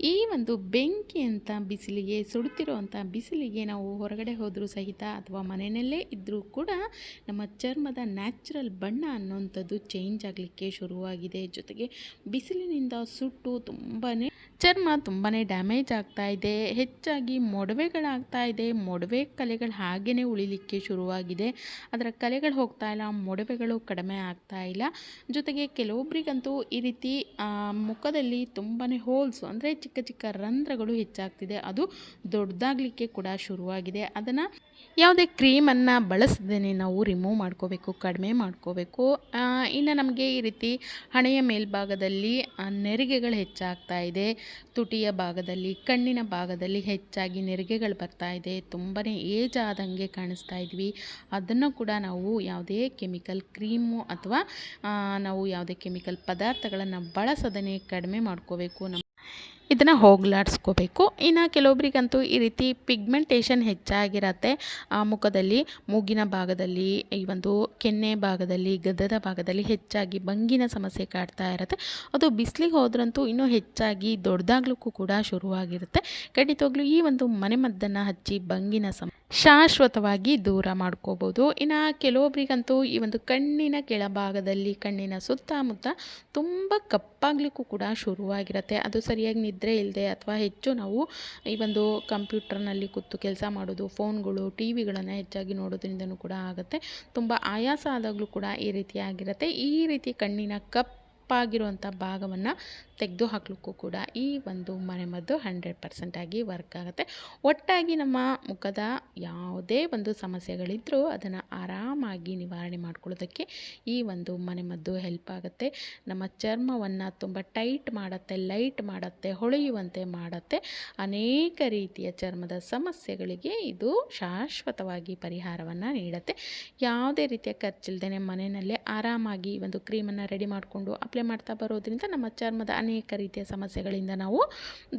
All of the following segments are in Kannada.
ಈ ಒಂದು ಬೆಂಕಿ ಅಂತ ಬಿಸಿಲಿಗೆ, ಸುಡುತ್ತಿರುವಂಥ ಬಿಸಿಲಿಗೆ ನಾವು ಹೊರಗಡೆ ಹೋದರೂ ಸಹಿತ ಅಥವಾ ಮನೆಯಲ್ಲೇ ಇದ್ದರೂ ಕೂಡ ನಮ್ಮ ಚರ್ಮದ ನ್ಯಾಚುರಲ್ ಬಣ್ಣ ಅನ್ನೋಂಥದ್ದು ಚೇಂಜ್ ಆಗಲಿಕ್ಕೆ ಶುರುವಾಗಿದೆ. ಜೊತೆಗೆ ಬಿಸಿಲಿನಿಂದ ಸುಟ್ಟು ತುಂಬಾ ಚರ್ಮ ತುಂಬಾ ಡ್ಯಾಮೇಜ್ ಆಗ್ತಾ ಇದೆ. ಹೆಚ್ಚಾಗಿ ಮೊಡವೆಗಳಾಗ್ತಾ ಇದೆ. ಮೊಡವೆ ಕಲೆಗಳು ಹಾಗೇ ಉಳಿಲಿಕ್ಕೆ ಶುರುವಾಗಿದೆ. ಅದರ ಕಲೆಗಳು ಹೋಗ್ತಾ ಇಲ್ಲ, ಮೊಡವೆಗಳು ಕಡಿಮೆ ಆಗ್ತಾ ಇಲ್ಲ. ಜೊತೆಗೆ ಕೆಲವೊಬ್ಬರಿಗಂತೂ ಈ ರೀತಿ ಮುಖದಲ್ಲಿ ತುಂಬಾ ಹೋಲ್ಸು ಅಂದರೆ ಚಿಕ್ಕ ಚಿಕ್ಕ ರಂಧ್ರಗಳು ಹೆಚ್ಚಾಗ್ತಿದೆ. ಅದು ದೊಡ್ಡದಾಗಲಿಕ್ಕೆ ಕೂಡ ಶುರುವಾಗಿದೆ. ಅದನ್ನು ಯಾವುದೇ ಕ್ರೀಮನ್ನು ಬಳಸದೇ ನಾವು ರಿಮೂವ್ ಮಾಡ್ಕೋಬೇಕು, ಕಡಿಮೆ ಮಾಡ್ಕೋಬೇಕು. ಇನ್ನು ನಮಗೆ ಈ ರೀತಿ ಹಣೆಯ ಮೇಲ್ಭಾಗದಲ್ಲಿ ನೆರಿಗೆಗಳು ಹೆಚ್ಚಾಗ್ತಾ ಇದೆ. ತುಟಿಯ ಭಾಗದಲ್ಲಿ, ಕಣ್ಣಿನ ಭಾಗದಲ್ಲಿ ಹೆಚ್ಚಾಗಿ ನೆರಿಗೆಗಳು ಬರ್ತಾ ಇದೆ. ತುಂಬಾ ಏಜ್ ಆದಂಗೆ ಕಾಣಿಸ್ತಾ ಇದ್ವಿ. ಅದನ್ನು ಕೂಡ ನಾವು ಯಾವುದೇ ಕೆಮಿಕಲ್ ಕ್ರೀಮು ಅಥವಾ ನಾವು ಯಾವುದೇ ಕೆಮಿಕಲ್ ಪದಾರ್ಥಗಳನ್ನು ಬಳಸದೇ ಕಡಿಮೆ ಮಾಡ್ಕೋಬೇಕು. ನಮ್ಮ ಇದನ್ನು ಹೋಗ್ಲಾಡಿಸ್ಕೋಬೇಕು. ಇನ್ನು ಕೆಲವೊಬ್ರಿಗಂತೂ ಈ ರೀತಿ ಪಿಗ್ಮೆಂಟೇಷನ್ ಹೆಚ್ಚಾಗಿರತ್ತೆ. ಆ ಮುಖದಲ್ಲಿ, ಮೂಗಿನ ಭಾಗದಲ್ಲಿ, ಈ ಒಂದು ಕೆನ್ನೆ ಭಾಗದಲ್ಲಿ, ಗದ್ದದ ಭಾಗದಲ್ಲಿ ಹೆಚ್ಚಾಗಿ ಬಂಗಿನ ಸಮಸ್ಯೆ ಕಾಡ್ತಾ ಇರುತ್ತೆ. ಅದು ಬಿಸಿಲಿಗೆ ಹೋದ್ರಂತೂ ಇನ್ನೂ ಹೆಚ್ಚಾಗಿ ದೊಡ್ಡದಾಗ್ಲಿಕ್ಕೂ ಕೂಡ ಶುರುವಾಗಿರುತ್ತೆ. ಖಂಡಿತವಾಗ್ಲೂ ಈ ಒಂದು ಮನೆಮದ್ದನ್ನು ಹಚ್ಚಿ ಬಂಗಿನ ಸಮ ಶಾಶ್ವತವಾಗಿ ದೂರ ಮಾಡ್ಕೋಬೋದು. ಇನ್ನು ಕೆಲವೊಬ್ರಿಗಂತೂ ಈ ಒಂದು ಕಣ್ಣಿನ ಕೆಳಭಾಗದಲ್ಲಿ, ಕಣ್ಣಿನ ಸುತ್ತಮುತ್ತ ತುಂಬ ಕಪ್ಪಾಗಲಿಕ್ಕೂ ಕೂಡ ಶುರುವಾಗಿರುತ್ತೆ. ಅದು ಸರಿಯಾಗಿ ನಿದ್ರೆ ಇಲ್ಲದೆ ಅಥವಾ ಹೆಚ್ಚು ನಾವು ಈ ಒಂದು ಕಂಪ್ಯೂಟರ್ನಲ್ಲಿ ಕೂತು ಕೆಲಸ ಮಾಡೋದು, ಫೋನ್ಗಳು ಟಿ ವಿಗಳನ್ನು ಹೆಚ್ಚಾಗಿ ನೋಡೋದ್ರಿಂದನೂ ಕೂಡ ಆಗುತ್ತೆ. ತುಂಬ ಆಯಾಸ ಆದಾಗಲೂ ಕೂಡ ಈ ರೀತಿಯಾಗಿರುತ್ತೆ ಈ ರೀತಿ ಕಣ್ಣಿನ ಕಪ್ಪಾಗಿರುವಂಥ ಭಾಗವನ್ನು ತೆಗೆದು ಹಾಕ್ಲಿಕ್ಕೂ ಕೂಡ ಈ ಒಂದು ಮನೆಮದ್ದು ಹಂಡ್ರೆಡ್ ಪರ್ಸೆಂಟಾಗಿ ವರ್ಕ್ ಆಗುತ್ತೆ. ಒಟ್ಟಾಗಿ ನಮ್ಮ ಮುಖದ ಯಾವುದೇ ಒಂದು ಸಮಸ್ಯೆಗಳಿದ್ದರೂ ಅದನ್ನು ಆರಾಮಾಗಿ ನಿವಾರಣೆ ಮಾಡ್ಕೊಳ್ಳೋದಕ್ಕೆ ಈ ಒಂದು ಮನೆಮದ್ದು ಹೆಲ್ಪ್ ಆಗುತ್ತೆ. ನಮ್ಮ ಚರ್ಮವನ್ನು ತುಂಬ ಟೈಟ್ ಮಾಡುತ್ತೆ, ಲೈಟ್ ಮಾಡುತ್ತೆ, ಹೊಳೆಯುವಂತೆ ಮಾಡುತ್ತೆ. ಅನೇಕ ರೀತಿಯ ಚರ್ಮದ ಸಮಸ್ಯೆಗಳಿಗೆ ಇದು ಶಾಶ್ವತವಾಗಿ ಪರಿಹಾರವನ್ನು ನೀಡುತ್ತೆ. ಯಾವುದೇ ರೀತಿಯ ಖರ್ಚಿಲ್ದೇ ಮನೆಯಲ್ಲೇ ಆರಾಮಾಗಿ ಒಂದು ಕ್ರೀಮನ್ನು ರೆಡಿ ಮಾಡಿಕೊಂಡು ಮಾಡ್ತಾ ಬರೋದ್ರಿಂದ ನಮ್ಮ ಚರ್ಮದ ಅನೇಕ ರೀತಿಯ ಸಮಸ್ಯೆಗಳಿಂದ ನಾವು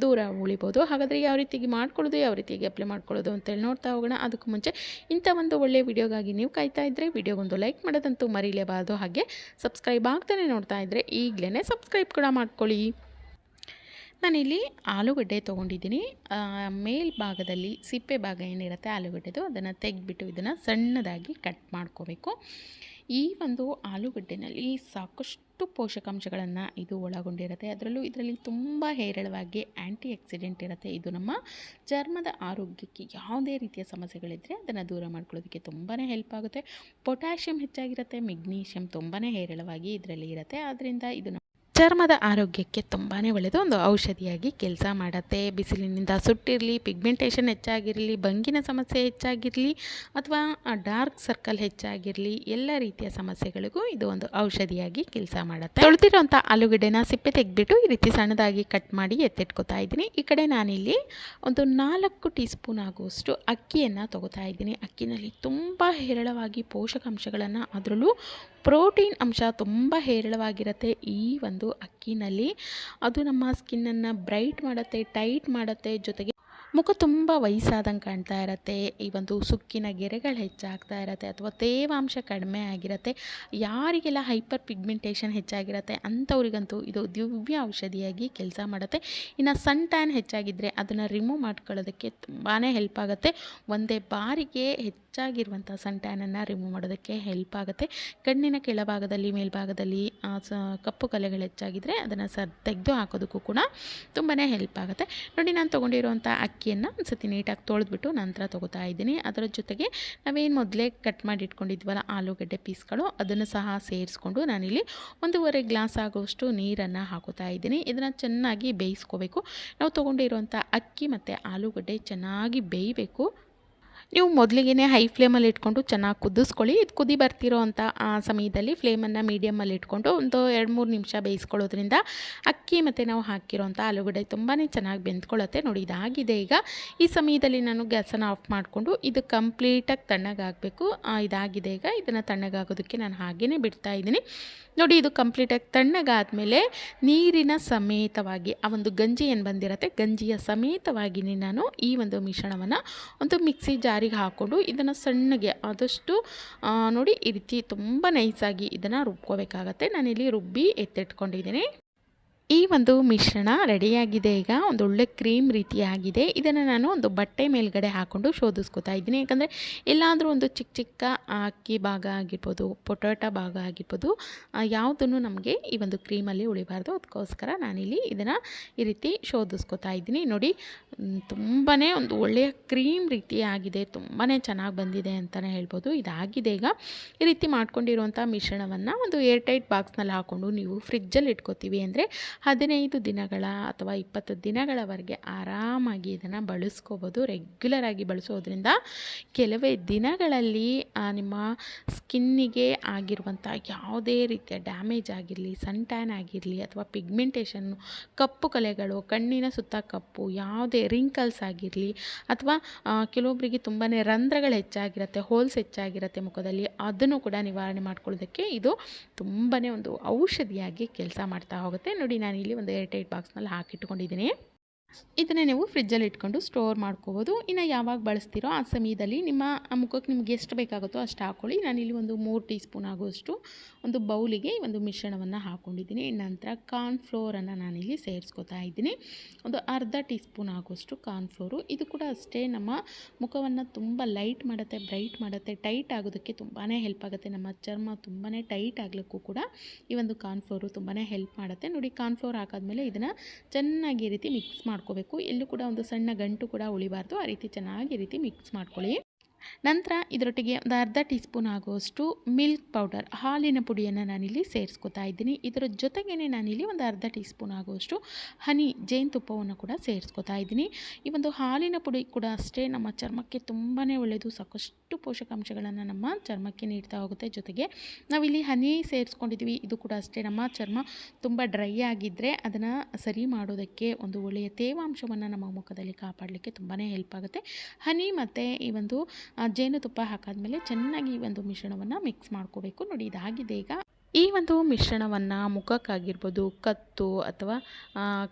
ದೂರ ಉಳಿಬೋದು. ಹಾಗಾದರೆ ಯಾವ ರೀತಿಗೆ ಮಾಡ್ಕೊಳ್ಳೋದು, ಯಾವ ರೀತಿಯಾಗಿ ಅಪ್ಲೈ ಮಾಡ್ಕೊಳ್ಳೋದು ಅಂತೇಳಿ ನೋಡ್ತಾ ಹೋಗೋಣ. ಅದಕ್ಕೂ ಮುಂಚೆ ಇಂಥ ಒಂದು ಒಳ್ಳೆಯ ವಿಡಿಯೋಗಾಗಿ ನೀವು ಕಾಯ್ತಾ ಇದ್ದರೆ ವಿಡಿಯೋಗೊಂದು ಲೈಕ್ ಮಾಡೋದಂತೂ ಮರೀಲೇಬಾರ್ದು. ಹಾಗೆ ಸಬ್ಸ್ಕ್ರೈಬ್ ಆಗ್ತಾನೆ ನೋಡ್ತಾ ಇದ್ದರೆ ಈಗಲೇ ಸಬ್ಸ್ಕ್ರೈಬ್ ಕೂಡ ಮಾಡ್ಕೊಳ್ಳಿ. ನಾನಿಲ್ಲಿ ಆಲೂಗಡ್ಡೆ ತೊಗೊಂಡಿದ್ದೀನಿ. ಮೇಲ್ಭಾಗದಲ್ಲಿ ಸಿಪ್ಪೆ ಭಾಗ ಏನಿರುತ್ತೆ ಆಲೂಗಡ್ಡೆದು, ಅದನ್ನು ತೆಗೆದ್ಬಿಟ್ಟು ಇದನ್ನು ಸಣ್ಣದಾಗಿ ಕಟ್ ಮಾಡ್ಕೋಬೇಕು. ಈ ಒಂದು ಆಲೂಗಡ್ಡೆನಲ್ಲಿ ಸಾಕಷ್ಟು ಪೋಷಕಾಂಶಗಳನ್ನು ಇದು ಒಳಗೊಂಡಿರುತ್ತೆ. ಅದರಲ್ಲೂ ಇದರಲ್ಲಿ ತುಂಬ ಹೇರಳವಾಗಿ ಆ್ಯಂಟಿ ಆಕ್ಸಿಡೆಂಟ್ ಇರುತ್ತೆ. ಇದು ನಮ್ಮ ಚರ್ಮದ ಆರೋಗ್ಯಕ್ಕೆ ಯಾವುದೇ ರೀತಿಯ ಸಮಸ್ಯೆಗಳಿದ್ದರೆ ಅದನ್ನು ದೂರ ಮಾಡ್ಕೊಳ್ಳೋದಕ್ಕೆ ತುಂಬಾ ಹೆಲ್ಪ್ ಆಗುತ್ತೆ. ಪೊಟ್ಯಾಷಿಯಮ್ ಹೆಚ್ಚಾಗಿರುತ್ತೆ ಮೆಗ್ನೀಷಿಯಮ್ ತುಂಬಾ ಹೇರಳವಾಗಿ ಇದರಲ್ಲಿ ಇರುತ್ತೆ. ಆದ್ದರಿಂದ ಇದು ಚರ್ಮದ ಆರೋಗ್ಯಕ್ಕೆ ತುಂಬಾ ಒಳ್ಳೆಯದು ಒಂದು ಔಷಧಿಯಾಗಿ ಕೆಲಸ ಮಾಡುತ್ತೆ. ಬಿಸಿಲಿನಿಂದ ಸುಟ್ಟಿರಲಿ ಪಿಗ್ಮೆಂಟೇಷನ್ ಹೆಚ್ಚಾಗಿರಲಿ, ಬಂಗಿನ ಸಮಸ್ಯೆ ಹೆಚ್ಚಾಗಿರಲಿ, ಅಥವಾ ಡಾರ್ಕ್ ಸರ್ಕಲ್ ಹೆಚ್ಚಾಗಿರಲಿ, ಎಲ್ಲ ರೀತಿಯ ಸಮಸ್ಯೆಗಳಿಗೂ ಇದು ಒಂದು ಔಷಧಿಯಾಗಿ ಕೆಲಸ ಮಾಡುತ್ತೆ. ತೊಳೆದಿರೋಂಥ ಆಲೂಗಡ್ಡೆನ ಸಿಪ್ಪೆ ತೆಗೆದ್ಬಿಟ್ಟು ಈ ರೀತಿ ಸಣ್ಣದಾಗಿ ಕಟ್ ಮಾಡಿ ಎತ್ತಿಟ್ಕೋತಾ ಇದ್ದೀನಿ. ಈ ಕಡೆ ನಾನಿಲ್ಲಿ ಒಂದು ನಾಲ್ಕು ಟೀ ಸ್ಪೂನ್ ಆಗುವಷ್ಟು ಅಕ್ಕಿಯನ್ನು ತಗೋತಾ ಇದ್ದೀನಿ. ಅಕ್ಕಿನಲ್ಲಿ ತುಂಬ ಹೇರಳವಾಗಿ ಪೋಷಕಾಂಶಗಳನ್ನು, ಅದರಲ್ಲೂ ಪ್ರೋಟೀನ್ ಅಂಶ ತುಂಬ ಹೇರಳವಾಗಿರುತ್ತೆ. ಈ ಒಂದು ಅಕ್ಕಿನಲ್ಲಿ. ಅದು ನಮ್ಮ ಸ್ಕಿನ್ನನ್ನು ಬ್ರೈಟ್ ಮಾಡುತ್ತೆ ಟೈಟ್ ಮಾಡುತ್ತೆ, ಜೊತೆಗೆ ಮುಖ ತುಂಬ ವಯಸ್ಸಾದಂಗೆ ಕಾಣ್ತಾ ಇರತ್ತೆ. ಈ ಒಂದು ಸುಕ್ಕಿನ ಗೆರೆಗಳು ಹೆಚ್ಚಾಗ್ತಾ ಇರತ್ತೆ ಅಥವಾ ತೇವಾಂಶ ಕಡಿಮೆ ಆಗಿರತ್ತೆ. ಯಾರಿಗೆಲ್ಲ ಹೈಪರ್ ಪಿಗ್ಮೆಂಟೇಷನ್ ಹೆಚ್ಚಾಗಿರುತ್ತೆ ಅಂಥವ್ರಿಗಂತೂ ಇದು ದಿವ್ಯ ಔಷಧಿಯಾಗಿ ಕೆಲಸ ಮಾಡುತ್ತೆ. ಇನ್ನು ಸನ್ ಟ್ಯಾನ್ ಹೆಚ್ಚಾಗಿದ್ದರೆ ಅದನ್ನು ರಿಮೂವ್ ಮಾಡ್ಕೊಳ್ಳೋದಕ್ಕೆ ತುಂಬಾ ಹೆಲ್ಪ್ ಆಗುತ್ತೆ. ಒಂದೇ ಬಾರಿಗೆ ಹೆಚ್ಚಾಗಿರುವಂಥ ಸನ್ ಟ್ಯಾನನ್ನು ರಿಮೂವ್ ಮಾಡೋದಕ್ಕೆ ಹೆಲ್ಪ್ ಆಗುತ್ತೆ. ಕಣ್ಣಿನ ಕೆಳಭಾಗದಲ್ಲಿ, ಮೇಲ್ಭಾಗದಲ್ಲಿ ಕಪ್ಪು ಕಲೆಗಳು ಹೆಚ್ಚಾಗಿದ್ದರೆ ಅದನ್ನು ಸ, ತೆಗೆದು ಹಾಕೋದಕ್ಕೂ ಕೂಡ ತುಂಬಾ ಹೆಲ್ಪ್ ಆಗುತ್ತೆ. ನೋಡಿ, ನಾನು ತೊಗೊಂಡಿರುವಂಥ ಅಕ್ಕಿಯನ್ನು ಒಂದು ಸತಿ ನೀಟಾಗಿ ತೊಳೆದ್ಬಿಟ್ಟು ನಂತರ ತೊಗೋತಾ ಇದ್ದೀನಿ. ಅದರ ಜೊತೆಗೆ ನಾವೇನು ಮೊದಲೇ ಕಟ್ ಮಾಡಿ ಇಟ್ಕೊಂಡಿದ್ವಲ್ಲ ಆಲೂಗಡ್ಡೆ ಪೀಸ್ಗಳು, ಅದನ್ನು ಸಹ ಸೇರಿಸ್ಕೊಂಡು ನಾನಿಲ್ಲಿ ಒಂದೂವರೆ ಗ್ಲಾಸ್ ಆಗುವಷ್ಟು ನೀರನ್ನು ಹಾಕೋತಾ ಇದ್ದೀನಿ. ಇದನ್ನು ಚೆನ್ನಾಗಿ ಬೇಯಿಸ್ಕೋಬೇಕು. ನಾವು ತೊಗೊಂಡಿರುವಂಥ ಅಕ್ಕಿ ಮತ್ತು ಆಲೂಗಡ್ಡೆ ಚೆನ್ನಾಗಿ ಬೇಯಬೇಕು. ನೀವು ಮೊದಲಿಗೆ ಹೈ ಫ್ಲೇಮಲ್ಲಿ ಇಟ್ಕೊಂಡು ಚೆನ್ನಾಗಿ ಕುದಿಸ್ಕೊಳ್ಳಿ. ಇದು ಕುದಿ ಬರ್ತಿರೋ ಅಂಥ ಸಮಯದಲ್ಲಿ ಫ್ಲೇಮನ್ನು ಮೀಡಿಯಮಲ್ಲಿ ಇಟ್ಕೊಂಡು ಒಂದು ಎರಡು ಮೂರು ನಿಮಿಷ ಬೇಯಿಸ್ಕೊಳ್ಳೋದ್ರಿಂದ ಅಕ್ಕಿ ಮತ್ತು ನಾವು ಹಾಕಿರೋಂಥ ಆಲೂಗಡ್ಡೆ ತುಂಬಾ ಚೆನ್ನಾಗಿ ಬೆಂದ್ಕೊಳ್ಳುತ್ತೆ. ನೋಡಿ, ಇದಾಗಿದೆ ಈಗ. ಈ ಸಮಯದಲ್ಲಿ ನಾನು ಗ್ಯಾಸನ್ನು ಆಫ್ ಮಾಡಿಕೊಂಡು ಇದು ಕಂಪ್ಲೀಟಾಗಿ ತಣ್ಣಗಾಗಬೇಕು ಇದಾಗಿದೆ ಈಗ. ಇದನ್ನು ತಣ್ಣಗಾಗೋದಕ್ಕೆ ನಾನು ಹಾಗೇ ಬಿಡ್ತಾ ಇದ್ದೀನಿ. ನೋಡಿ, ಇದು ಕಂಪ್ಲೀಟಾಗಿ ತಣ್ಣಗಾದಮೇಲೆ ನೀರಿನ ಸಮೇತವಾಗಿ, ಆ ಒಂದು ಗಂಜಿ ಏನು ಬಂದಿರತ್ತೆ? ಗಂಜಿಯ ಸಮೇತವಾಗಿ ನಾನು ಈ ಒಂದು ಮಿಶ್ರಣವನ್ನು ಒಂದು ಮಿಕ್ಸಿ ಜಾರಿಗೆ ಹಾಕ್ಕೊಂಡು ಇದನ್ನು ಸಣ್ಣಗೆ ಆದಷ್ಟು ನೋಡಿ ಈ ರೀತಿ ತುಂಬ ನೈಸಾಗಿ ಇದನ್ನು ರುಬ್ಕೋಬೇಕಾಗತ್ತೆ. ನಾನಿಲ್ಲಿ ರುಬ್ಬಿ ಎತ್ತಿಟ್ಕೊಂಡಿದ್ದೀನಿ. ಈ ಒಂದು ಮಿಶ್ರಣ ರೆಡಿಯಾಗಿದೆ. ಈಗ ಒಂದು ಒಳ್ಳೆ ಕ್ರೀಮ್ ರೀತಿಯಾಗಿದೆ. ಇದನ್ನು ನಾನು ಒಂದು ಬಟ್ಟೆ ಮೇಲ್ಗಡೆ ಹಾಕ್ಕೊಂಡು ಶೋಧಿಸ್ಕೊತಾ ಇದ್ದೀನಿ. ಯಾಕಂದರೆ ಎಲ್ಲಾದರೂ ಒಂದು ಚಿಕ್ಕ ಚಿಕ್ಕ ಅಕ್ಕಿ ಭಾಗ ಆಗಿರ್ಬೋದು, ಪೊಟೊಟೊ ಭಾಗ ಆಗಿರ್ಬೋದು ಯಾವುದನ್ನು ನಮಗೆ ಈ ಒಂದು ಕ್ರೀಮಲ್ಲಿ ಉಳಿಬಾರ್ದು. ಅದಕ್ಕೋಸ್ಕರ ನಾನಿಲ್ಲಿ ಇದನ್ನು ಈ ರೀತಿ ಶೋಧಿಸ್ಕೊತಾ ಇದ್ದೀನಿ. ನೋಡಿ ತುಂಬಾ ಒಂದು ಒಳ್ಳೆಯ ಕ್ರೀಮ್ ರೀತಿ ಆಗಿದೆ ತುಂಬಾ ಚೆನ್ನಾಗಿ ಬಂದಿದೆ ಅಂತಲೇ ಹೇಳ್ಬೋದು. ಇದಾಗಿದೆ. ಈಗ ಈ ರೀತಿ ಮಾಡ್ಕೊಂಡಿರುವಂಥ ಮಿಶ್ರಣವನ್ನು ಒಂದು ಏರ್ ಟೈಟ್ ಬಾಕ್ಸ್ನಲ್ಲಿ ಹಾಕ್ಕೊಂಡು ನೀವು ಫ್ರಿಜ್ಜಲ್ಲಿ ಇಟ್ಕೋತೀವಿ ಅಂದರೆ ಹದಿನೈದು ದಿನಗಳ ಅಥವಾ ಇಪ್ಪತ್ತು ದಿನಗಳವರೆಗೆ ಆರಾಮಾಗಿ ಇದನ್ನು ಬಳಸ್ಕೋಬೋದು ರೆಗ್ಯುಲರಾಗಿ ಬಳಸೋದ್ರಿಂದ ಕೆಲವೇ ದಿನಗಳಲ್ಲಿ ನಿಮ್ಮ ಸ್ಕಿನ್ನಿಗೆ ಆಗಿರುವಂಥ ಯಾವುದೇ ರೀತಿಯ ಡ್ಯಾಮೇಜ್ ಆಗಿರಲಿ ಸನ್ ಆಗಿರಲಿ ಅಥವಾ ಪಿಗ್ಮೆಂಟೇಷನ್ನು ಕಪ್ಪು ಕಲೆಗಳು, ಕಣ್ಣಿನ ಸುತ್ತ ಕಪ್ಪು, ಯಾವುದೇ ರಿಂಕಲ್ಸ್ ಆಗಿರಲಿ ಅಥವಾ ಕೆಲವೊಬ್ಬರಿಗೆ ತುಂಬಾ ರಂಧ್ರಗಳು ಹೆಚ್ಚಾಗಿರುತ್ತೆ ಹೋಲ್ಸ್ ಹೆಚ್ಚಾಗಿರುತ್ತೆ ಮುಖದಲ್ಲಿ, ಅದನ್ನು ಕೂಡ ನಿವಾರಣೆ ಮಾಡ್ಕೊಳ್ಳೋದಕ್ಕೆ ಇದು ತುಂಬಾ ಒಂದು ಔಷಧಿಯಾಗಿ ಕೆಲಸ ಮಾಡ್ತಾ ಹೋಗುತ್ತೆ. ನೋಡಿ ನಾನಿಲ್ಲಿ ಒಂದು ಏರ್ ಟೈಟ್ ಬಾಕ್ಸ್ನಲ್ಲಿ ಹಾಕಿಟ್ಕೊಂಡಿದ್ದೀನಿ ಇದನ್ನೇ ನೀವು ಫ್ರಿಜ್ಜಲ್ಲಿ ಇಟ್ಕೊಂಡು ಸ್ಟೋರ್ ಮಾಡ್ಕೋಬೋದು. ಇನ್ನು ಯಾವಾಗ ಬಳಸ್ತೀರೋ ಆ ಸಮಯದಲ್ಲಿ ನಿಮ್ಮ ಮುಖಕ್ಕೆ ನಿಮ್ಗೆ ಎಷ್ಟು ಬೇಕಾಗುತ್ತೋ ಅಷ್ಟು ಹಾಕ್ಕೊಳ್ಳಿ ನಾನಿಲ್ಲಿ ಒಂದು ಮೂರು ಟೀ ಸ್ಪೂನ್ ಆಗುವಷ್ಟು ಒಂದು ಬೌಲಿಗೆ ಒಂದು ಮಿಶ್ರಣವನ್ನು ಹಾಕ್ಕೊಂಡಿದ್ದೀನಿ ನಂತರ ಕಾರ್ನ್ಫ್ಲೋರನ್ನು ನಾನಿಲ್ಲಿ ಸೇರಿಸ್ಕೊತಾ ಇದ್ದೀನಿ. ಒಂದು ಅರ್ಧ ಟೀ ಸ್ಪೂನ್ ಆಗುವಷ್ಟು ಕಾರ್ನ್ಫ್ಲೋರು. ಇದು ಕೂಡ ಅಷ್ಟೇ ನಮ್ಮ ಮುಖವನ್ನು ತುಂಬ ಲೈಟ್ ಮಾಡುತ್ತೆ, ಬ್ರೈಟ್ ಮಾಡುತ್ತೆ, ಟೈಟ್ ಆಗೋದಕ್ಕೆ ತುಂಬಾ ಹೆಲ್ಪ್ ಆಗುತ್ತೆ. ನಮ್ಮ ಚರ್ಮ ತುಂಬಾ ಟೈಟ್ ಆಗಲಿಕ್ಕೂ ಕೂಡ ಈ ಒಂದು ಕಾರ್ನ್ಫ್ಲೋರು ತುಂಬಾ ಹೆಲ್ಪ್ ಮಾಡುತ್ತೆ. ನೋಡಿ, ಕಾರ್ನ್ಫ್ಲೋರ್ ಹಾಕಾದ್ಮೇಲೆ ಇದನ್ನು ಚೆನ್ನಾಗಿ ರೀತಿ ಮಿಕ್ಸ್ ಮಾಡ್ಕೋಬೇಕು. ಎಲ್ಲೂ ಕೂಡ ಒಂದು ಸಣ್ಣ ಗಂಟು ಕೂಡ ಉಳಿಬಾರ್ದು. ಆ ರೀತಿ ಚೆನ್ನಾಗಿ ರೀತಿ ಮಿಕ್ಸ್ ಮಾಡ್ಕೊಳ್ಳಿ. ನಂತರ ಇದರೊಟ್ಟಿಗೆ ಒಂದು ಅರ್ಧ ಟೀ ಸ್ಪೂನ್ ಆಗುವಷ್ಟು ಮಿಲ್ಕ್ ಪೌಡರ್, ಹಾಲಿನ ಪುಡಿಯನ್ನು ನಾನಿಲ್ಲಿ ಸೇರಿಸ್ಕೊತಾ ಇದ್ದೀನಿ. ಇದರ ಜೊತೆಗೇ ನಾನಿಲ್ಲಿ ಒಂದು ಅರ್ಧ ಟೀ ಸ್ಪೂನ್ ಆಗುವಷ್ಟು ಹನಿ ಜೇನುತುಪ್ಪವನ್ನು ಕೂಡ ಸೇರಿಸ್ಕೊತಾ ಇದ್ದೀನಿ. ಈ ಒಂದು ಹಾಲಿನ ಪುಡಿ ಕೂಡ ಅಷ್ಟೇ, ನಮ್ಮ ಚರ್ಮಕ್ಕೆ ತುಂಬಾ ಒಳ್ಳೆಯದು, ಸಾಕಷ್ಟು ಪೋಷಕಾಂಶಗಳನ್ನು ನಮ್ಮ ಚರ್ಮಕ್ಕೆ ನೀಡ್ತಾ ಹೋಗುತ್ತೆ. ಜೊತೆಗೆ ನಾವಿಲ್ಲಿ ಹನಿ ಸೇರಿಸ್ಕೊಂಡಿದ್ದೀವಿ, ಇದು ಕೂಡ ಅಷ್ಟೇ. ನಮ್ಮ ಚರ್ಮ ತುಂಬ ಡ್ರೈ ಆಗಿದ್ದರೆ ಅದನ್ನು ಸರಿ ಮಾಡೋದಕ್ಕೆ ಒಂದು ಒಳ್ಳೆಯ ತೇವಾಂಶವನ್ನು ನಮ್ಮ ಮುಖದಲ್ಲಿ ಕಾಪಾಡಲಿಕ್ಕೆ ತುಂಬಾ ಹೆಲ್ಪ್ ಆಗುತ್ತೆ. ಹನಿ ಮತ್ತು ಈ ಒಂದು ಜೇನುತುಪ್ಪ ಹಾಕಾದ್ಮೇಲೆ ಚೆನ್ನಾಗಿ ಒಂದು ಮಿಶ್ರಣವನ್ನು ಮಿಕ್ಸ್ ಮಾಡ್ಕೋಬೇಕು. ನೋಡಿ ಇದಾಗಿದೆ ಈಗ. ಈ ಒಂದು ಮಿಶ್ರಣವನ್ನು ಮುಖಕ್ಕಾಗಿರ್ಬೋದು ಕತ್ತು ಅಥವಾ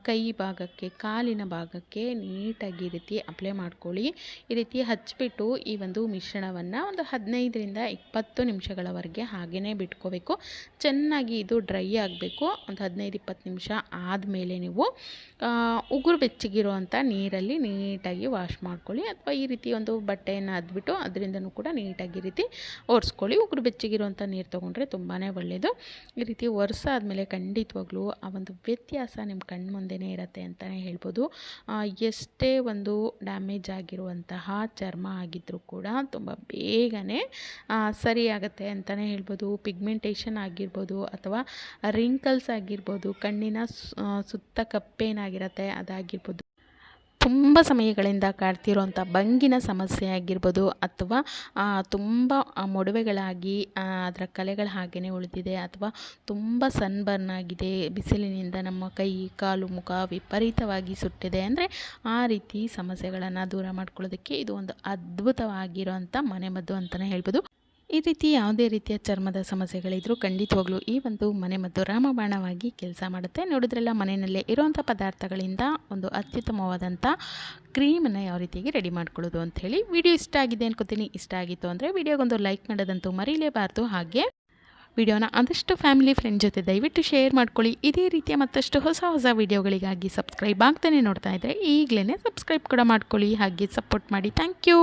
ಕೈ ಭಾಗಕ್ಕೆ, ಕಾಲಿನ ಭಾಗಕ್ಕೆ ನೀಟಾಗಿ ಈ ರೀತಿ ಅಪ್ಲೈ ಮಾಡ್ಕೊಳ್ಳಿ. ಈ ರೀತಿ ಹಚ್ಚಿಬಿಟ್ಟು ಈ ಒಂದು ಮಿಶ್ರಣವನ್ನು ಒಂದು ಹದಿನೈದರಿಂದ ಇಪ್ಪತ್ತು ನಿಮಿಷಗಳವರೆಗೆ ಹಾಗೆಯೇ ಬಿಟ್ಕೋಬೇಕು. ಚೆನ್ನಾಗಿ ಇದು ಡ್ರೈ ಆಗಬೇಕು. ಒಂದು ಹದಿನೈದು ಇಪ್ಪತ್ತು ನಿಮಿಷ ಆದಮೇಲೆ ನೀವು ಉಗುರು ಬೆಚ್ಚಗಿರುವಂಥ ನೀರಲ್ಲಿ ನೀಟಾಗಿ ವಾಶ್ ಮಾಡ್ಕೊಳ್ಳಿ. ಅಥವಾ ಈ ರೀತಿ ಒಂದು ಬಟ್ಟೆಯನ್ನು ಅದ್ಬಿಟ್ಟು ಅದರಿಂದನೂ ಕೂಡ ನೀಟಾಗಿ ರೀತಿ ಒರೆಸ್ಕೊಳ್ಳಿ. ಉಗುರು ಬೆಚ್ಚಗಿರುವಂಥ ನೀರು ತೊಗೊಂಡ್ರೆ ತುಂಬಾ ಒಳ್ಳೆಯದು ಈ ರೀತಿ ವರ್ಷ ಆದಮೇಲೆ ಖಂಡಿತವಾಗ್ಲೂ ಆ ಒಂದು ವ್ಯತ್ಯಾಸ ನಿಮ್ಮ ಕಣ್ಣು ಮುಂದೆನೇ ಇರುತ್ತೆ ಅಂತಲೇ ಹೇಳ್ಬೋದು. ಎಷ್ಟೇ ಒಂದು ಡ್ಯಾಮೇಜ್ ಆಗಿರುವಂತಹ ಚರ್ಮ ಆಗಿದ್ದರೂ ಕೂಡ ತುಂಬ ಬೇಗನೆ ಸರಿಯಾಗತ್ತೆ ಅಂತಲೇ ಹೇಳ್ಬೋದು. ಪಿಗ್ಮೆಂಟೇಷನ್ ಆಗಿರ್ಬೋದು ಅಥವಾ ರಿಂಕಲ್ಸ್ ಆಗಿರ್ಬೋದು, ಕಣ್ಣಿನ ಸುತ್ತ ಕಪ್ಪೇನಾಗಿರುತ್ತೆ ಅದಾಗಿರ್ಬೋದು. ತುಂಬ ಸಮಯಗಳಿಂದ ಕಾಡ್ತಿರುವಂಥ ಬಂಗಿನ ಸಮಸ್ಯೆ ಆಗಿರ್ಬೋದು ಅಥವಾ ತುಂಬ ಮೊಡವೆಗಳಾಗಿ ಅದರ ಕಲೆಗಳು ಹಾಗೆಯೇ ಉಳಿದಿದೆ ಅಥವಾ ತುಂಬ ಸನ್ಬರ್ನ್ ಆಗಿದೆ, ಬಿಸಿಲಿನಿಂದ ನಮ್ಮ ಕೈ, ಕಾಲು, ಮುಖ ವಿಪರೀತವಾಗಿ ಸುಟ್ಟಿದೆ ಅಂದರೆ ಆ ರೀತಿ ಸಮಸ್ಯೆಗಳನ್ನು ದೂರ ಮಾಡ್ಕೊಳ್ಳೋದಕ್ಕೆ ಇದು ಒಂದು ಅದ್ಭುತವಾಗಿರುವಂಥ ಮನೆಮದ್ದು ಅಂತಲೇ ಹೇಳ್ಬೋದು. ಈ ರೀತಿ ಯಾವುದೇ ರೀತಿಯ ಚರ್ಮದ ಸಮಸ್ಯೆಗಳಿದ್ರೂ ಖಂಡಿತವಾಗ್ಲೂ ಈ ಒಂದು ಮನೆ ಮನೆಮದ್ದು ರಾಮಬಾಣವಾಗಿ ಕೆಲಸ ಮಾಡುತ್ತೆ. ನೋಡಿದ್ರೆಲ್ಲ, ಮನೆಯಲ್ಲೇ ಇರುವಂಥ ಪದಾರ್ಥಗಳಿಂದ ಒಂದು ಅತ್ಯುತ್ತಮವಾದಂಥ ಕ್ರೀಮನ್ನು ಯಾವ ರೀತಿಯಾಗಿ ರೆಡಿ ಮಾಡ್ಕೊಳ್ಳೋದು ಅಂಥೇಳಿ ವಿಡಿಯೋ ಇಷ್ಟ ಆಗಿದೆ ಅನ್ಕೋತೀನಿ. ಇಷ್ಟ ಆಗಿತ್ತು ಅಂದರೆ ವಿಡಿಯೋಗೊಂದು ಲೈಕ್ ಮಾಡೋದಂತೂ ಮರೀಲೇಬಾರ್ದು. ಹಾಗೆ ವಿಡಿಯೋನ ಆದಷ್ಟು ಫ್ಯಾಮಿಲಿ ಫ್ರೆಂಡ್ ಜೊತೆ ದಯವಿಟ್ಟು ಶೇರ್ ಮಾಡ್ಕೊಳ್ಳಿ. ಇದೇ ರೀತಿಯ ಮತ್ತಷ್ಟು ಹೊಸ ಹೊಸ ವಿಡಿಯೋಗಳಿಗಾಗಿ ಸಬ್ಸ್ಕ್ರೈಬ್ ಆಗ್ತಾನೆ ನೋಡ್ತಾ ಇದ್ದರೆ ಈಗಲೇ ಸಬ್ಸ್ಕ್ರೈಬ್ ಕೂಡ ಮಾಡ್ಕೊಳ್ಳಿ. ಹಾಗೆ ಸಪೋರ್ಟ್ ಮಾಡಿ. Thank you.